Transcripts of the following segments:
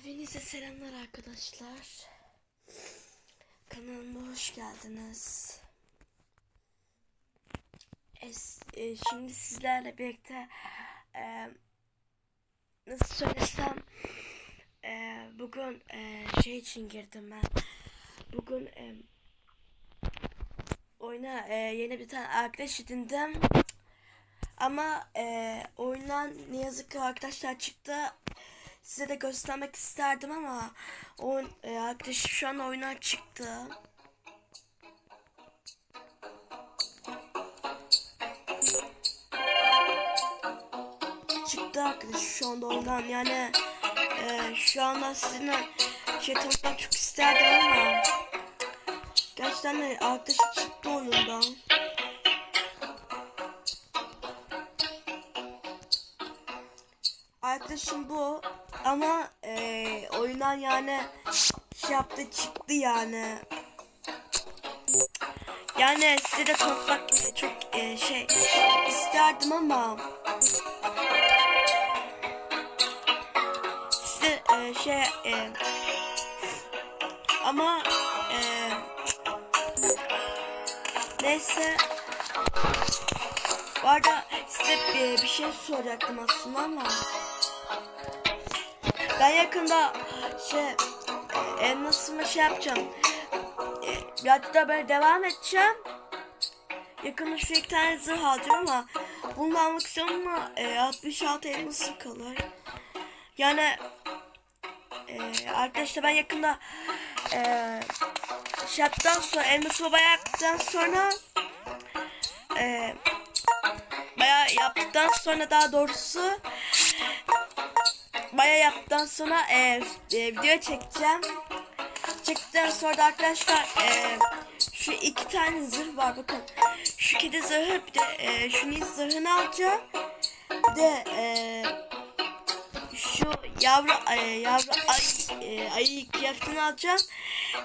Hepinize selamlar arkadaşlar. Kanalıma hoş geldiniz. Es, e, şimdi sizlerle birlikte e, nasıl söylesem e, bugün e, şey için girdim ben. Bugün e, oyuna e, yeni bir tane arkadaş edindim. Ama e, oyundan ne yazık ki arkadaşlar çıktı. Size de göstermek isterdim ama o e, arkadaşım şu an oyundan çıktı. Çıktı arkadaş şu anda oyundan yani e, şu anda sizinle şey tanıtmak çok isterdim ama gerçekten de arkadaşım çıktı oyundan. Arkadaşım bu ama e, oyundan yani şey yaptı çıktı yani. Yani size de tanıtmak e, çok e, şey isterdim ama size e, şey e, ama e, neyse bu arada size bir, bir şey soracaktım aslında ama ben yakında şey e, elmasımı şey yapacağım. E, da böyle devam edeceğim. Yakında şu iki tane zırh alacağım ama bunu almak istiyorum ama e, 66 elması kalır. Yani e, arkadaşlar ben yakında e, şey yaptıktan sonra elmasımı bayağı yaptıktan sonra e, bayağı yaptıktan sonra daha doğrusu baya yaptıktan sonra e, e, video çekeceğim. Çektikten sonra da arkadaşlar e, şu iki tane zırh var bakın. Şu kedi zırhı bir de e, şunun zırhını alacağım. Bir de e, şu yavru e, yavru ay e, ayı kıyafetini alacağım.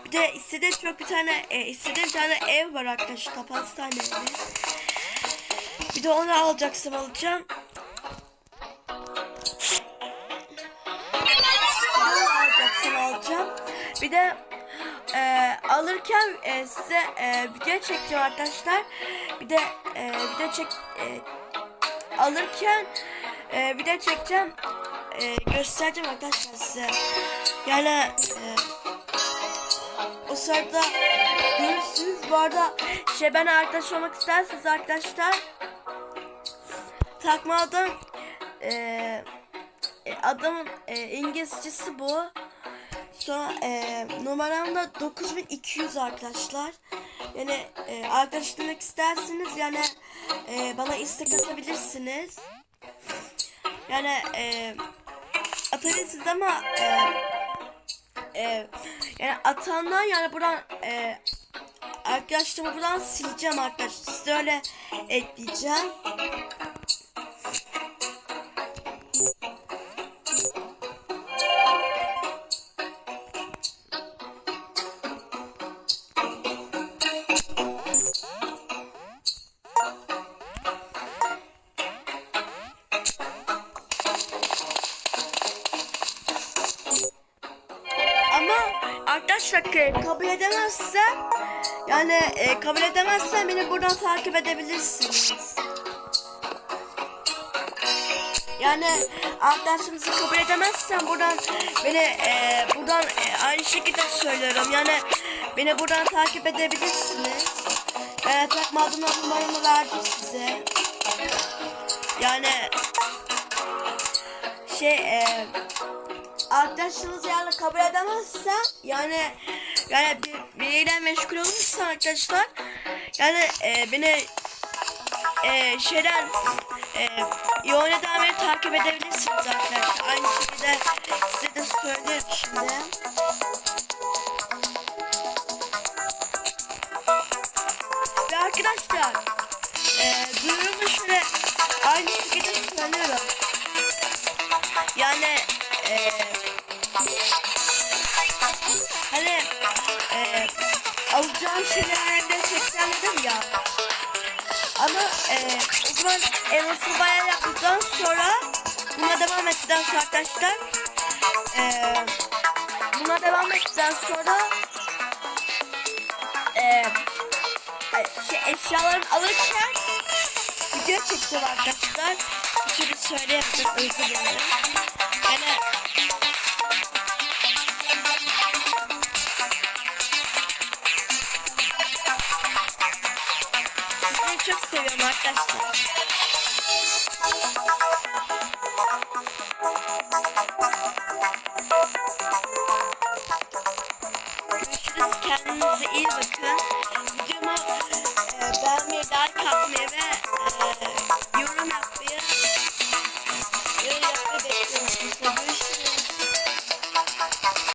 Bir de istediğim çok bir tane e, istediğim tane ev var arkadaşlar. Pastane evi. Bir de onu alacaksam alacağım. Bir de e, alırken e, size e, video çekeceğim arkadaşlar. Bir de e, video çek e, alırken e, video çekeceğim. E, göstereceğim arkadaşlar size. Yani e, o sırada görürsünüz. Bu arada şey ben arkadaş olmak isterseniz arkadaşlar takma adım e, e, adamın e, İngilizcesi bu. Sonra e, numaram da 9200 arkadaşlar. Yani e, arkadaş demek isterseniz yani e, bana istek atabilirsiniz. Yani e, atabilirsiniz ama e, e, yani atandan yani buradan e, arkadaşlarımı buradan sileceğim arkadaşlar. Size öyle ekleyeceğim. Arkadaşlar e, kabul edemezsem yani e, kabul edemezsen beni buradan takip edebilirsiniz. Yani arkadaşımızı kabul edemezsen buradan beni e, buradan e, aynı şekilde söylüyorum. Yani beni buradan takip edebilirsiniz. Evet takma adına numaramı verdim size. Yani şey e, arkadaşınız yani kabul edemezse yani yani bir, biriyle meşgul olursa arkadaşlar yani e, beni e, şeyden e, yoğun beni takip edebilirsiniz arkadaşlar. Aynı şekilde size de söylerim şimdi. Ve arkadaşlar e, duyurumu şöyle aynı şekilde söylüyorum. Yani e, hani e, alacağım şeylerden çekeceğim dedim ya. Ama e, o zaman Eros'u bayağı yaptıktan sonra buna devam ettikten sonra arkadaşlar e, buna devam ettikten sonra e, e şey, eşyalarını alırken video çekeceğim arkadaşlar. Bir türlü söyleyemedim özür dilerim. arkadaşlar. Görüşürüz. Kendinize iyi bakın. Videoma e, beğenmeyi, like atmayı ve